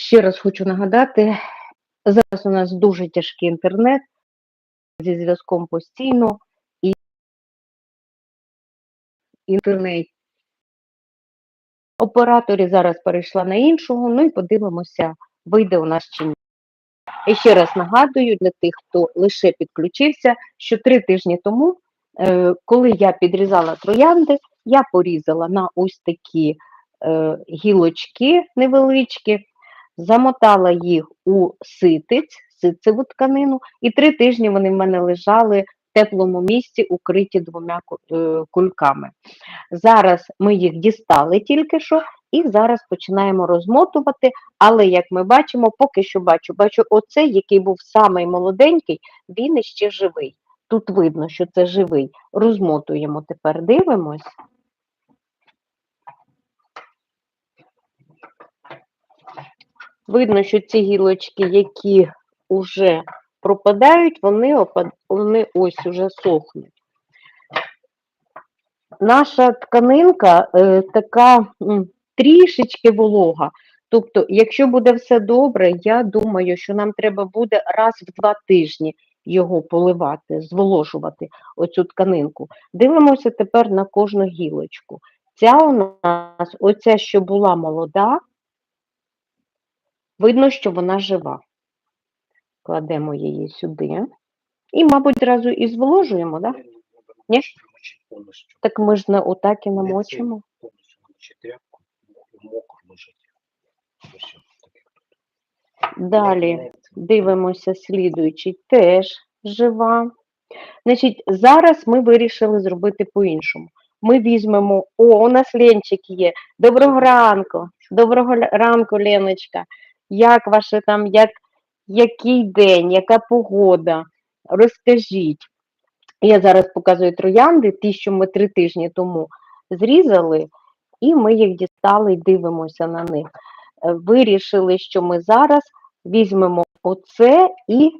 Ще раз хочу нагадати, зараз у нас дуже тяжкий інтернет зі зв'язком постійно і інтернет. Операторі зараз перейшла на іншого, ну і подивимося, вийде у нас чи ні. І ще раз нагадую для тих, хто лише підключився, що три тижні тому, е, коли я підрізала троянди, я порізала на ось такі е, гілочки невеличкі, замотала їх у ситиць, ситцеву тканину, і три тижні вони в мене лежали в теплому місці, укриті двома е, кульками. Зараз ми їх дістали тільки що, і зараз починаємо розмотувати. Але як ми бачимо, поки що бачу, бачу, оцей, який був самий молоденький, він іще живий. Тут видно, що це живий. Розмотуємо тепер, дивимось. Видно, що ці гілочки, які вже пропадають, вони, опад- вони ось уже сохнуть. Наша тканинка е, така м, трішечки волога. Тобто, якщо буде все добре, я думаю, що нам треба буде раз в два тижні його поливати, зволожувати оцю тканинку. Дивимося тепер на кожну гілочку. Ця у нас, оця, що була молода, видно, що вона жива. Кладемо її сюди. І, мабуть, одразу і зволожуємо, так? Да? Так ми ж не отак і намочимо. Далі дивимося, слідуючий теж жива. Значить, зараз ми вирішили зробити по-іншому. Ми візьмемо, о, у нас Ленчик є. Доброго ранку. Доброго ранку, Леночка. Як ваше там, як, який день, яка погода? Розкажіть. Я зараз показую троянди, ті, що ми три тижні тому зрізали, і ми їх дістали і дивимося на них. Е, Вирішили, що ми зараз візьмемо оце і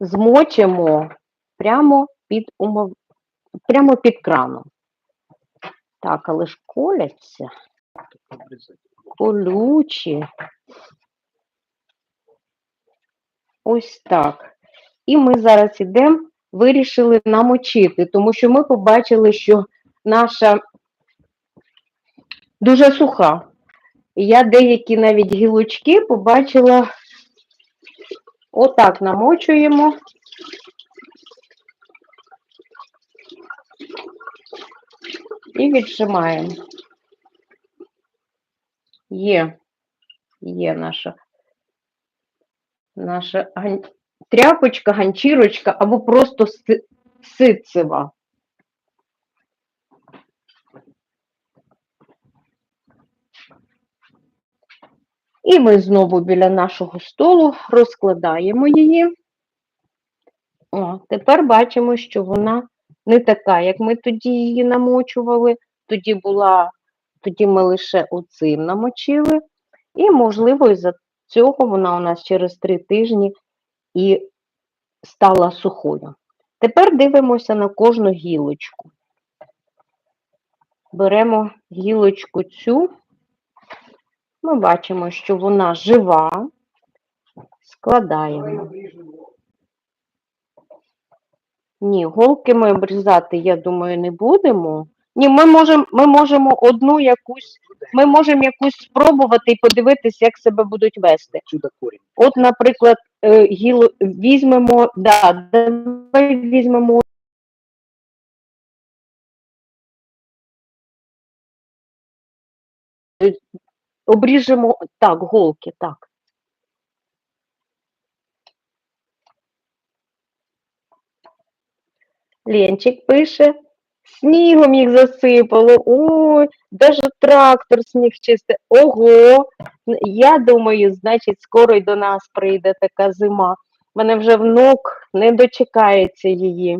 змочимо прямо під умов... прямо під краном. Так, але ж коляться, колючі. Ось так. І ми зараз ідемо, вирішили намочити, тому що ми побачили, що наша дуже суха. Я деякі навіть гілочки побачила, отак намочуємо. І віджимаємо. Є, є наша, наша гань... тряпочка, ганчірочка або просто си-. І ми знову біля нашого столу розкладаємо її. О, тепер бачимо, що вона не така, як ми тоді її намочували. Тоді була, тоді ми лише оцим намочили. І, можливо, із-за цього вона у нас через три тижні і стала сухою. Тепер дивимося на кожну гілочку. Беремо гілочку цю. Ми бачимо, що вона жива. Складаємо. Ні, голки ми обрізати, я думаю, не будемо. Ні, ми можемо, ми можемо одну якусь, ми можемо якусь спробувати і подивитися, як себе будуть вести. От, наприклад, е, гіло, візьмемо, да, давай візьмемо обріжемо так, голки, так. Ленчик пише, снігом їх засипало. Ой, даже трактор сніг чисте. Ого. Я думаю, значить, скоро й до нас прийде така зима. Мене вже внук не дочекається її.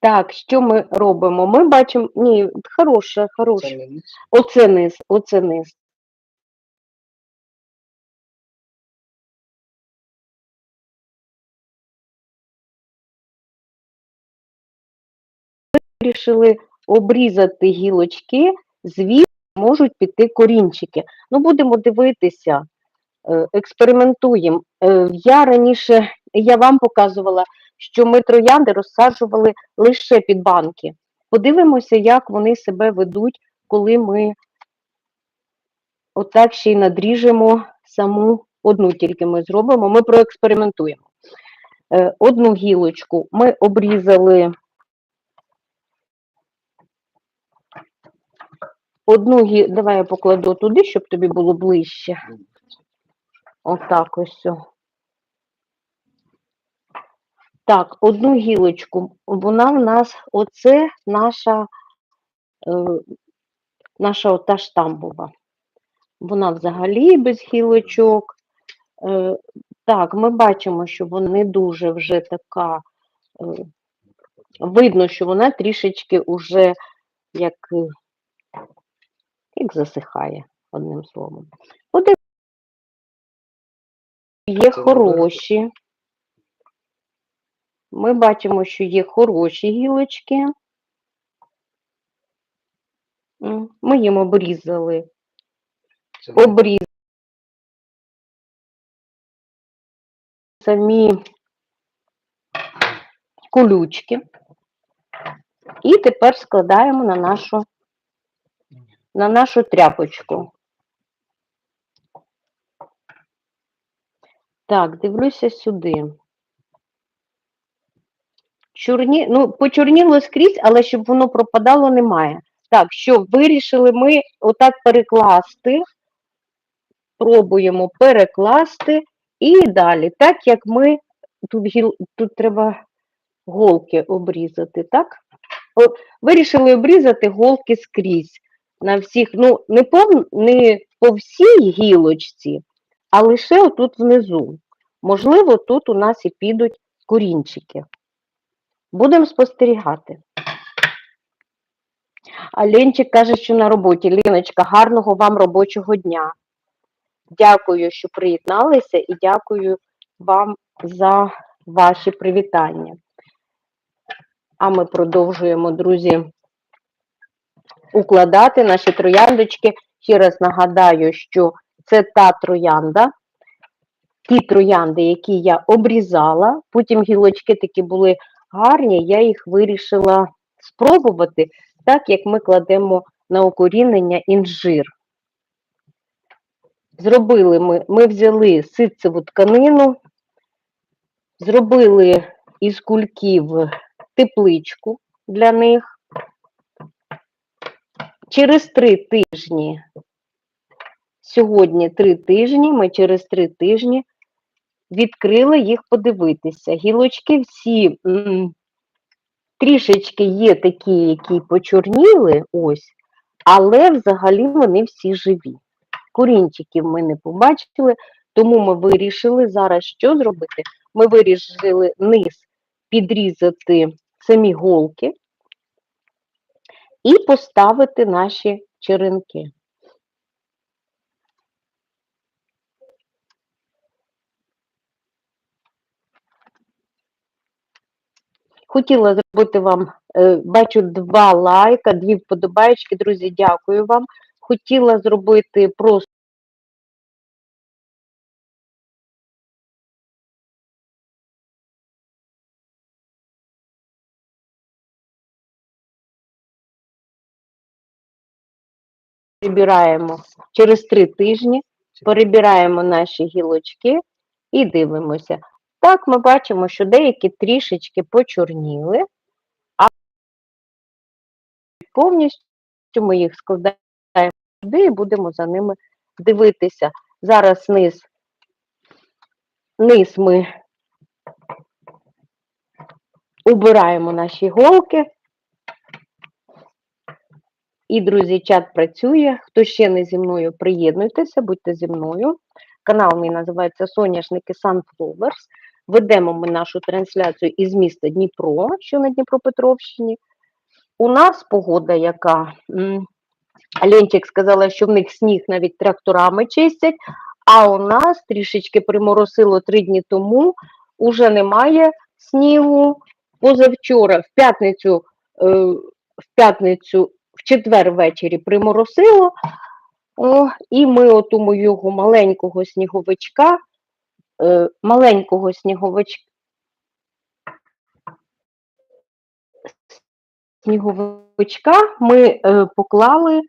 Так, що ми робимо? Ми бачимо, ні, хороше, хороше. Оце низ, оце низ. Вирішили обрізати гілочки звідси можуть піти корінчики. Ну, будемо дивитися, е, експериментуємо. Е, Я раніше, я вам показувала, що ми троянди розсаджували лише під банки. Подивимося, як вони себе ведуть, коли ми отак ще й надріжемо саму одну тільки ми зробимо, ми проекспериментуємо. Е, Одну гілочку ми обрізали. Одну гі... Давай я покладу туди, щоб тобі було ближче. Отак ось. Так, одну гілочку. Вона в нас, оце наша, е, наша ота штамбова. Вона взагалі без гілочок. Е, так, ми бачимо, що вона не дуже вже така. Е, видно, що вона трішечки уже як, е, як засихає, одним словом. Подивимося, є хороші. Ми бачимо, що є хороші гілочки. Ми їм обрізали, обрізали самі колючки. І тепер складаємо на нашу, на нашу тряпочку. Так, дивлюся сюди. Чорні, ну, почорніло скрізь, але щоб воно пропадало, немає. Так, що вирішили ми отак перекласти. Пробуємо перекласти і далі. Так як ми тут, гіл, тут треба голки обрізати, так? Вирішили обрізати голки скрізь. На всіх, ну, не по, не по всій гілочці, а лише отут внизу. Можливо, тут у нас і підуть корінчики. Будемо спостерігати. А Ленчик каже, що на роботі. Ліночка, гарного вам робочого дня. Дякую, що приєдналися, і дякую вам за ваші привітання. А ми продовжуємо, друзі, укладати наші трояндочки. Ще раз нагадаю, що це та троянда, ті троянди, які я обрізала, потім гілочки такі були гарні, я їх вирішила спробувати, так як ми кладемо на укорінення інжир. Зробили ми, ми взяли ситцеву тканину, зробили із кульків тепличку для них. Через три тижні, сьогодні три тижні, ми через три тижні відкрили їх подивитися. Гілочки всі трішечки є такі, які почорніли, ось, але взагалі вони всі живі. Корінчиків ми не побачили, тому ми вирішили зараз що зробити? Ми вирішили низ підрізати самі голки і поставити наші черенки. Хотіла зробити вам, е, бачу, два лайка, дві вподобаєчки. Друзі, дякую вам. Хотіла зробити просто. Перебираємо через три тижні, перебираємо наші гілочки і дивимося. Так, ми бачимо, що деякі трішечки почорніли, а повністю ми їх складаємо сюди і будемо за ними дивитися. Зараз низ, низ ми убираємо наші голки. І, друзі, чат працює. Хто ще не зі мною, приєднуйтеся, будьте зі мною. Канал мій називається Соняшники Sunflowers. Ведемо ми нашу трансляцію із міста Дніпро, що на Дніпропетровщині. У нас погода, яка Ленчик сказала, що в них сніг навіть тракторами чистять, а у нас трішечки приморосило три дні тому, уже немає снігу. Позавчора, в п'ятницю, е, в п'ятницю четвер ввечері приморосило, о, і ми оту моєго маленького сніговичка, е, маленького сніговичка, сніговичка ми е, поклали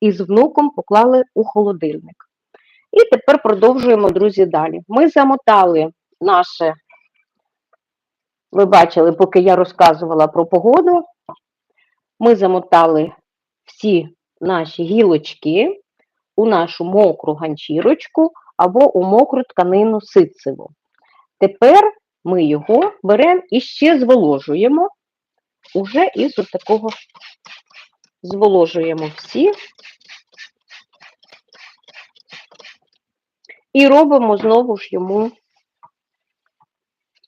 із внуком поклали у холодильник. І тепер продовжуємо, друзі, далі. Ми замотали наше, ви бачили, поки я розказувала про погоду, ми замотали всі наші гілочки у нашу мокру ганчірочку або у мокру тканину ситцеву. Тепер ми його беремо і ще зволожуємо, уже із такого зволожуємо всі. І робимо знову ж йому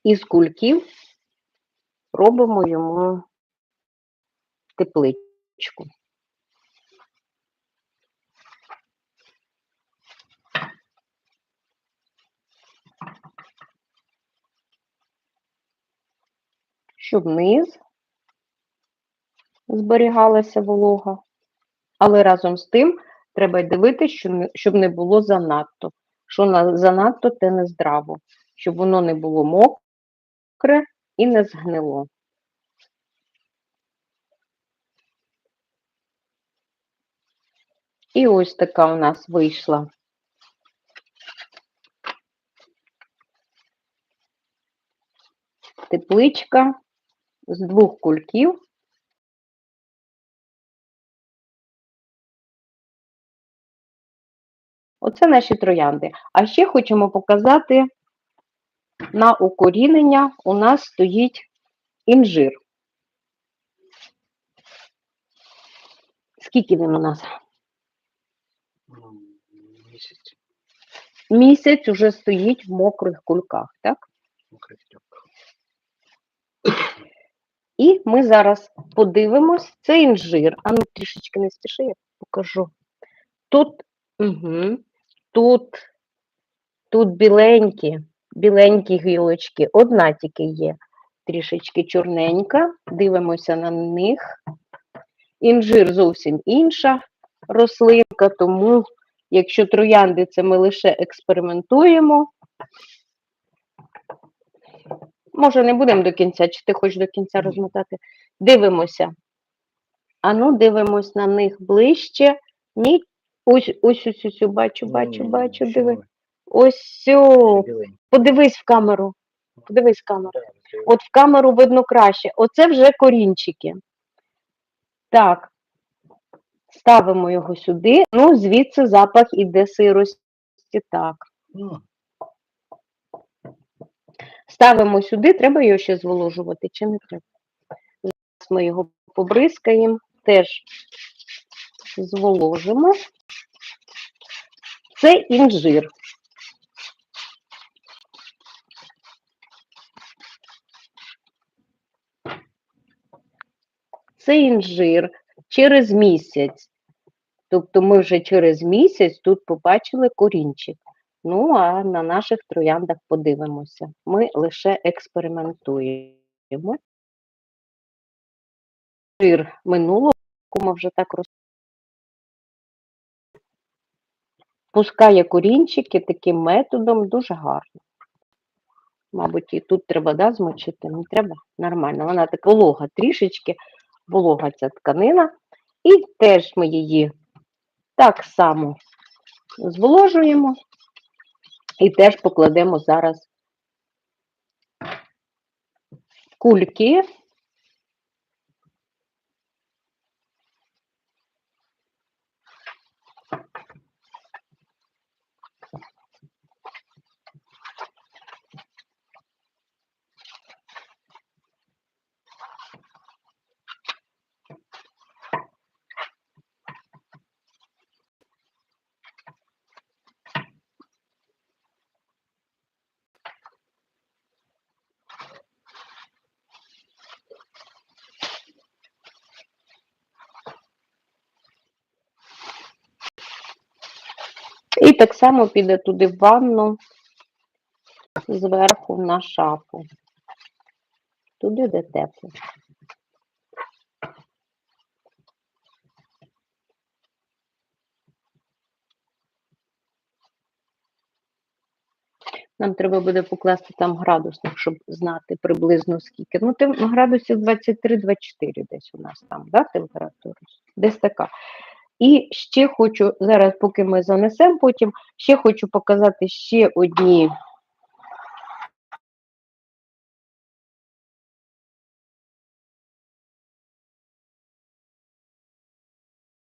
із кульків, робимо йому тепличку. Щоб низ зберігалася волога, але разом з тим треба дивитися, що щоб не було занадто. Що на- занадто, те не здраво, щоб воно не було мокре і не згнило. І ось така у нас вийшла тепличка з двох кульків. Оце наші троянди. А ще хочемо показати на укорінення у нас стоїть інжир. Скільки він у нас? Місяць Місяць уже стоїть в мокрих кульках, так? укриття. І ми зараз подивимось, це інжир. А ну трішечки не спіши, я покажу. Тут, угу, тут, тут біленькі, біленькі гілочки. Одна тільки є трішечки чорненька. Дивимося на них. Інжир зовсім інша рослинка, тому якщо троянди це ми лише експериментуємо. Може, не будемо до кінця, чи ти хочеш до кінця розмотати? Дивимося. Ану, дивимось на них ближче. Ні. Ось, ось, ось, ось, бачу, бачу, бачу, диви. Ось, сьо. подивись в камеру. Подивись в камеру. От в камеру видно краще. Оце вже корінчики. Так. Ставимо його сюди. Ну, звідси запах іде сирості. Так. Ставимо сюди, треба його ще зволожувати, чи не треба? Зараз ми його побризкаємо, теж зволожимо. Це інжир. Це інжир через місяць. Тобто ми вже через місяць тут побачили корінчик. Ну, а на наших трояндах подивимося. Ми лише експериментуємо. Жир минулого ми вже так роз... Пускає корінчики таким методом дуже гарно. Мабуть, і тут треба да, змочити, не треба нормально. Вона така волога трішечки, волога ця тканина. І теж ми її так само зволожуємо. І теж покладемо зараз кульки. так само піде туди в ванну, зверху на шафу. Туди де тепло. Нам треба буде покласти там градусник, щоб знати приблизно скільки. Ну, тим градусів 23-24 десь у нас там, да, температура? Десь така. І ще хочу, зараз, поки ми занесемо потім, ще хочу показати ще одні.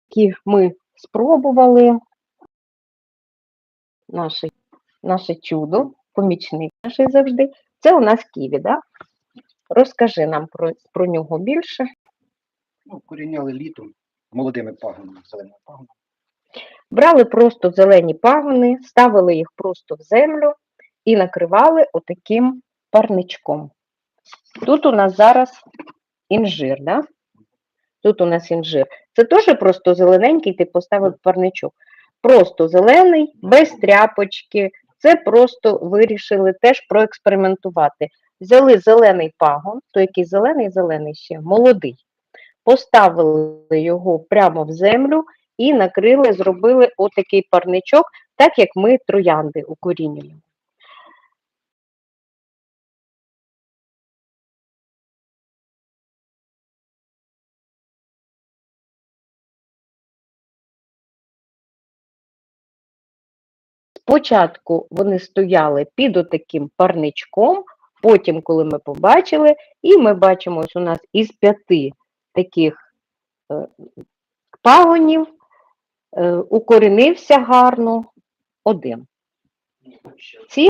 Які ми спробували. Наше, наше чудо, помічник наш завжди. Це у нас ківі, да? Розкажи нам про, про нього більше. Ну, коріняли літом молодими пагонами, зеленими пагонами. Брали просто зелені пагони, ставили їх просто в землю і накривали отаким парничком. Тут у нас зараз інжир, да? Тут у нас інжир. Це теж просто зелененький, ти поставив парничок. Просто зелений, без тряпочки. Це просто вирішили теж проекспериментувати. Взяли зелений пагон, то який зелений, зелений ще, молодий. Поставили його прямо в землю і накрили, зробили отакий парничок, так як ми троянди укорінюємо. Спочатку вони стояли під отаким парничком, потім, коли ми побачили, і ми бачимо, ось у нас із п'яти таких е, пагонів е, укорінився гарно один. Ці,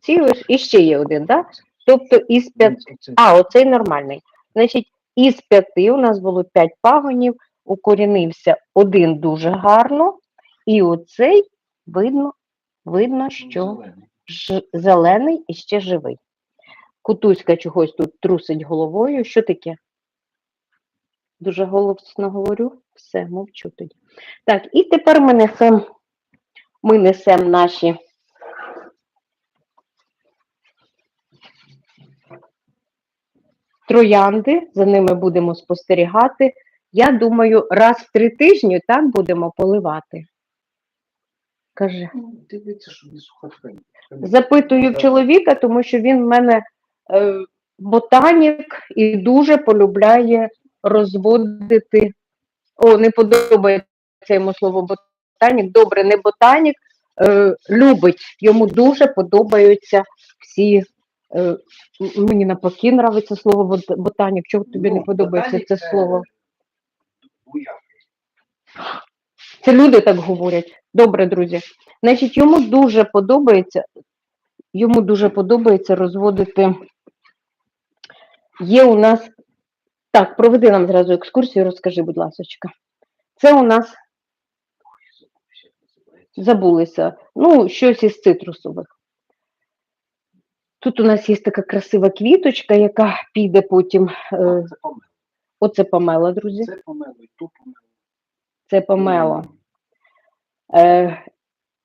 ці і ще є один, так? Тобто із п'яти. А, оцей нормальний. Значить, із п'яти у нас було п'ять пагонів, укорінився один дуже гарно, і оцей видно, видно, що зелений і ще живий. Кутузька чогось тут трусить головою. Що таке? Дуже голосно говорю. Все, мовчу тоді. Так, і тепер ми несемо ми несем наші троянди, за ними будемо спостерігати. Я думаю, раз в три тижні так будемо поливати. Каже. Ну, Дивіться, що не суха. Запитую в чоловіка, тому що він в мене е, ботанік і дуже полюбляє розводити. О, не подобається йому слово ботанік. Добре, не ботанік. Е, любить. Йому дуже подобаються всі. Е, мені навпаки нравиться слово бот- ботанік. Чого тобі не Ну, подобається це це слово? Це люди так говорять. Добре, друзі. Значить, йому дуже подобається, йому дуже подобається розводити. Є у нас. Так, проведи нам зразу екскурсію, розкажи, будь ласочка. Це у нас забулися. Ну, щось із цитрусових. Тут у нас є така красива квіточка, яка піде потім. Е, оце помела, друзі. Це помело і то помело. Це помело. Е,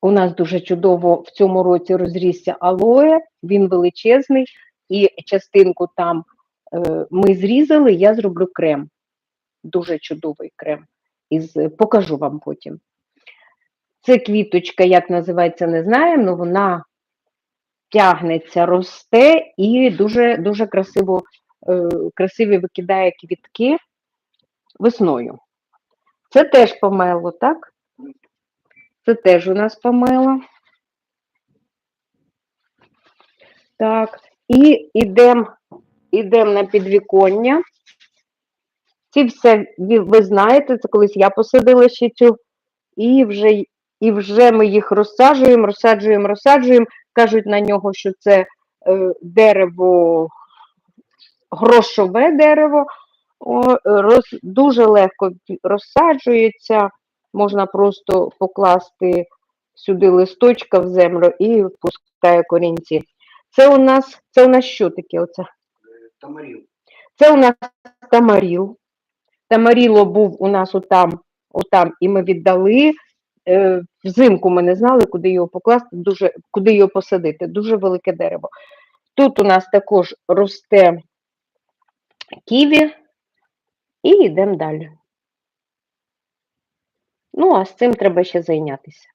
у нас дуже чудово в цьому році розрісся алоє, він величезний, і частинку там ми зрізали, я зроблю крем. Дуже чудовий крем. Із, покажу вам потім. Це квіточка, як називається, не знаємо, але вона тягнеться, росте і дуже, дуже красиво, е, красиві викидає квітки весною. Це теж помело, так? Це теж у нас помело. Так, і йдемо ідем на підвіконня. Ці все ви, знаєте, це колись я посадила ще цю, і вже, і вже ми їх розсаджуємо, розсаджуємо, розсаджуємо. Кажуть на нього, що це е, дерево, грошове дерево, о, роз, дуже легко розсаджується. Можна просто покласти сюди листочка в землю і пускає корінці. Це у нас, це у нас що таке? Оце? Тамаріл. Це у нас тамаріл. Тамаріло був у нас отам, отам, і ми віддали. Е, взимку ми не знали, куди його покласти, дуже, куди його посадити. Дуже велике дерево. Тут у нас також росте ківі, і йдемо далі. Ну, а з цим треба ще зайнятися.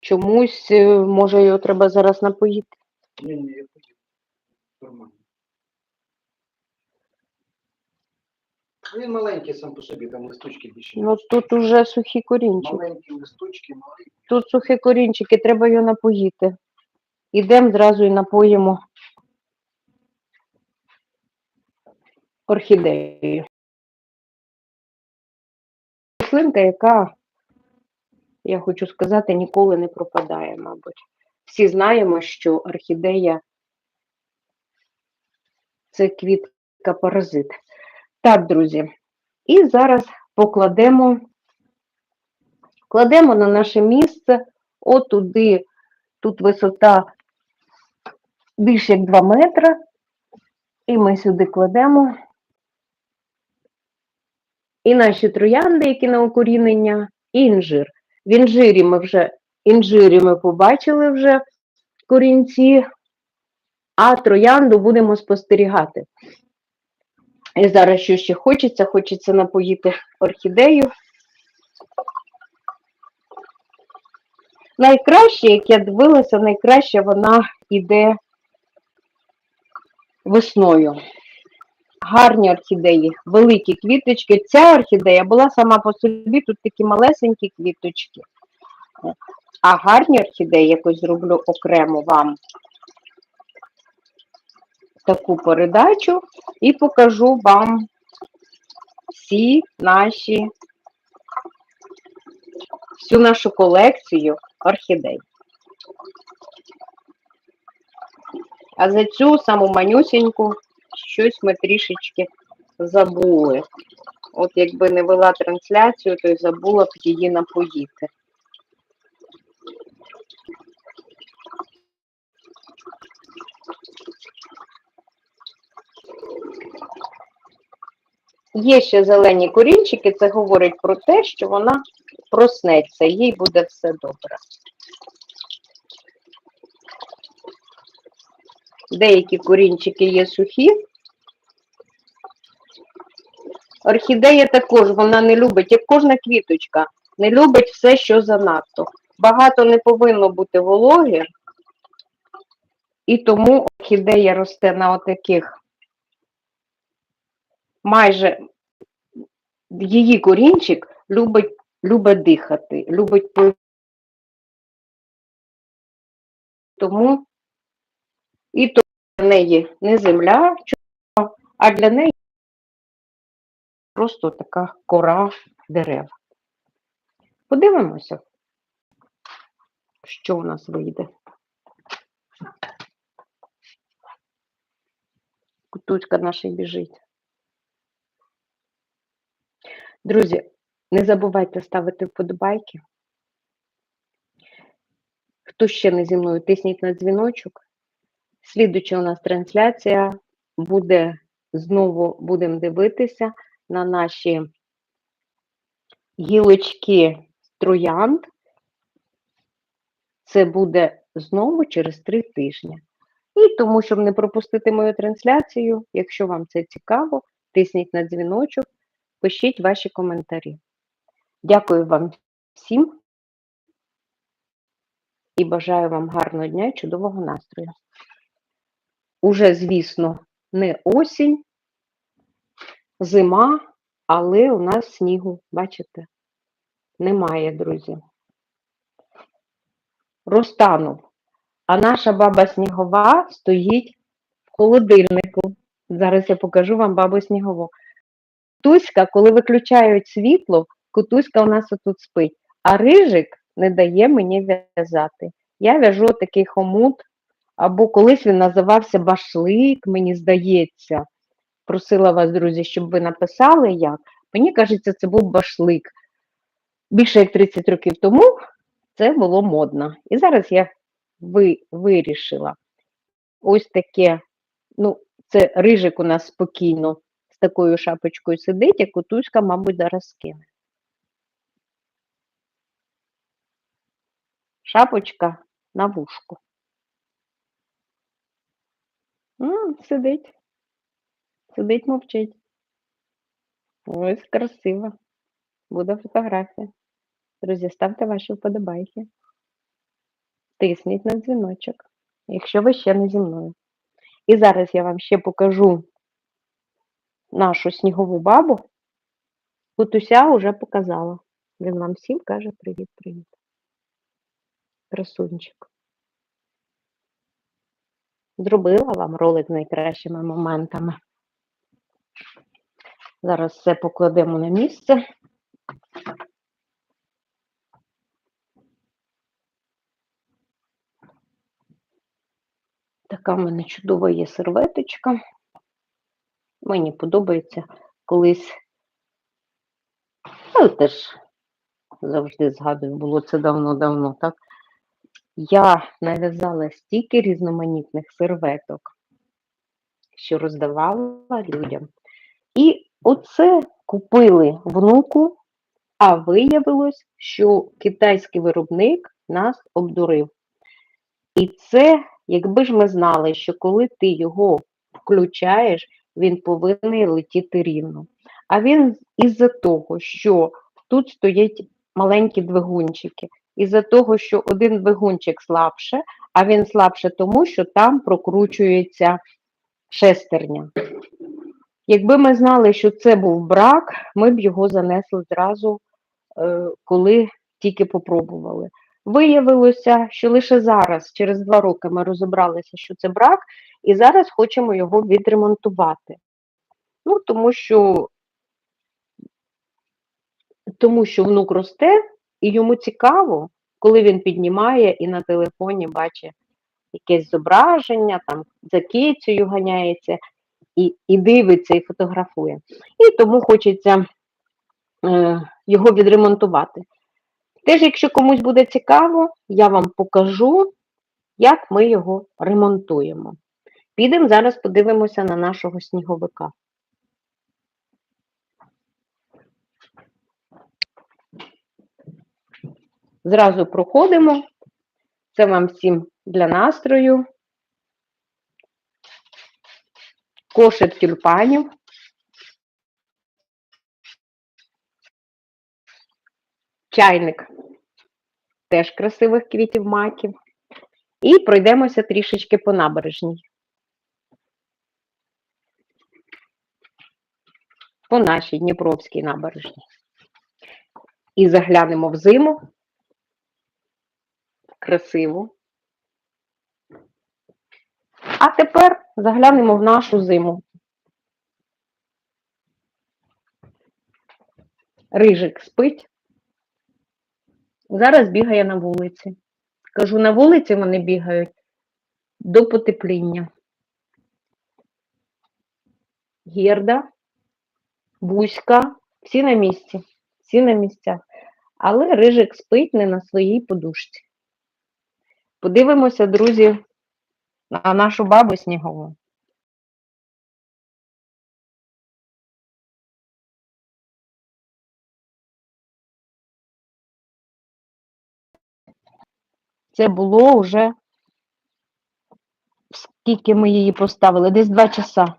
Чомусь, е, може, його треба зараз напоїти. Ні, ні, я поїду. Нормально. Він маленький сам по собі, там листочки більше. Ну тут уже сухі корінчики. Маленькі листочки, маленькі. Тут сухі корінчики, треба його напоїти. Ідемо зразу і напоїмо орхідею. Рослинка, яка, я хочу сказати, ніколи не пропадає, мабуть. Всі знаємо, що орхідея це квітка паразит. Так, друзі. І зараз покладемо кладемо на наше місце отуди, тут висота більше як 2 метри, і ми сюди кладемо і наші троянди, які на укорінення, і інжир. В інжирі ми вже інжирі ми побачили вже корінці, а троянду будемо спостерігати. І зараз що ще хочеться? Хочеться напоїти орхідею. Найкраще, як я дивилася, найкраще вона йде весною. Гарні орхідеї, великі квіточки. Ця орхідея була сама по собі, тут такі малесенькі квіточки. А гарні орхідеї якось зроблю окремо вам таку передачу і покажу вам всі наші всю нашу колекцію орхідей. А за цю саму манюсіньку щось ми трішечки забули. От якби не вела трансляцію, то й забула б її напоїти. Є ще зелені корінчики, це говорить про те, що вона проснеться, їй буде все добре. Деякі корінчики є сухі. Орхідея також вона не любить, як кожна квіточка, не любить все, що занадто. Багато не повинно бути вологи, і тому орхідея росте на отаких майже її корінчик любить, любить дихати, любить пи- тому і то для неї не земля, а для неї просто така кора дерев. Подивимося, що у нас вийде. Кутучка наша біжить. Друзі, не забувайте ставити вподобайки. Хто ще не зі мною, тисніть на дзвіночок. Слідуча у нас трансляція буде знову будемо дивитися на наші гілочки троянд. Це буде знову через три тижні. І тому, щоб не пропустити мою трансляцію, якщо вам це цікаво, тисніть на дзвіночок, пишіть ваші коментарі. Дякую вам всім і бажаю вам гарного дня і чудового настрою. Уже, звісно, не осінь, зима, але у нас снігу, бачите, немає, друзі. Розтанув. А наша баба снігова стоїть в холодильнику. Зараз я покажу вам бабу снігову. Кутуська, коли виключають світло, кутуська у нас отут спить, а рижик не дає мені в'язати. Я в'яжу такий хомут, або колись він називався башлик, мені здається. Просила вас, друзі, щоб ви написали як. Мені кажеться, це був башлик. Більше як 30 років тому це було модно. І зараз я ви, вирішила. Ось таке, ну, це рижик у нас спокійно такою шапочкою сидить, а кутузька, мабуть, зараз скине. Шапочка на вушку. М, сидить. Сидить, мовчить. Ось красиво. Буде фотографія. Друзі, ставте ваші вподобайки. Тисніть на дзвіночок. якщо ви ще не зі мною. І зараз я вам ще покажу нашу снігову бабу. Кутуся вже показала. Він вам всім каже привіт-привіт. Красунчик. Зробила вам ролик з найкращими моментами. Зараз все покладемо на місце. Така в мене чудова є серветочка. Мені подобається колись. Ну, теж завжди згадую, було це давно-давно, так? Я нав'язала стільки різноманітних серветок, що роздавала людям. І оце купили внуку, а виявилось, що китайський виробник нас обдурив. І це, якби ж ми знали, що коли ти його включаєш, він повинен летіти рівно. А він із-за того, що тут стоять маленькі двигунчики, із-за того, що один двигунчик слабше, а він слабше тому, що там прокручується шестерня. Якби ми знали, що це був брак, ми б його занесли зразу, е, коли тільки попробували. Виявилося, що лише зараз, через два роки, ми розібралися, що це брак, і зараз хочемо його відремонтувати. Ну, тому що, тому що внук росте, і йому цікаво, коли він піднімає і на телефоні бачить якесь зображення, там за кицею ганяється, і, і дивиться, і фотографує. І тому хочеться е, його відремонтувати. Теж, якщо комусь буде цікаво, я вам покажу, як ми його ремонтуємо. Підемо зараз подивимося на нашого сніговика. Зразу проходимо. Це вам всім для настрою. Кошик тюльпанів. Чайник теж красивих квітів маків. І пройдемося трішечки по набережній. По нашій Дніпровській набережній. І заглянемо в зиму. Красиво. А тепер заглянемо в нашу зиму. Рижик спить. Зараз бігає на вулиці. Кажу, на вулиці вони бігають до потепління. Гірда, Бузька, всі на місці, всі на місцях. Але Рижик спить не на своїй подушці. Подивимося, друзі, на нашу бабу снігову. Це було вже скільки ми її поставили? Десь два часа.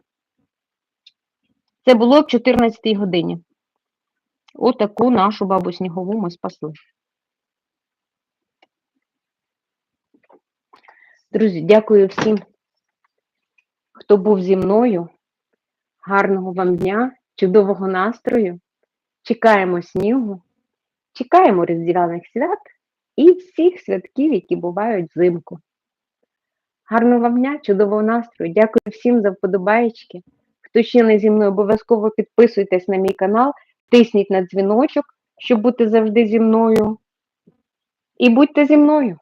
Це було в 14 годині. Отаку нашу бабу снігову ми спасли. Друзі, дякую всім, хто був зі мною. Гарного вам дня, чудового настрою. Чекаємо снігу, чекаємо різдвяних свят і всіх святків, які бувають взимку. Гарного вам дня, чудового настрою. Дякую всім за вподобаєчки. Хто ще не зі мною, обов'язково підписуйтесь на мій канал, тисніть на дзвіночок, щоб бути завжди зі мною. І будьте зі мною.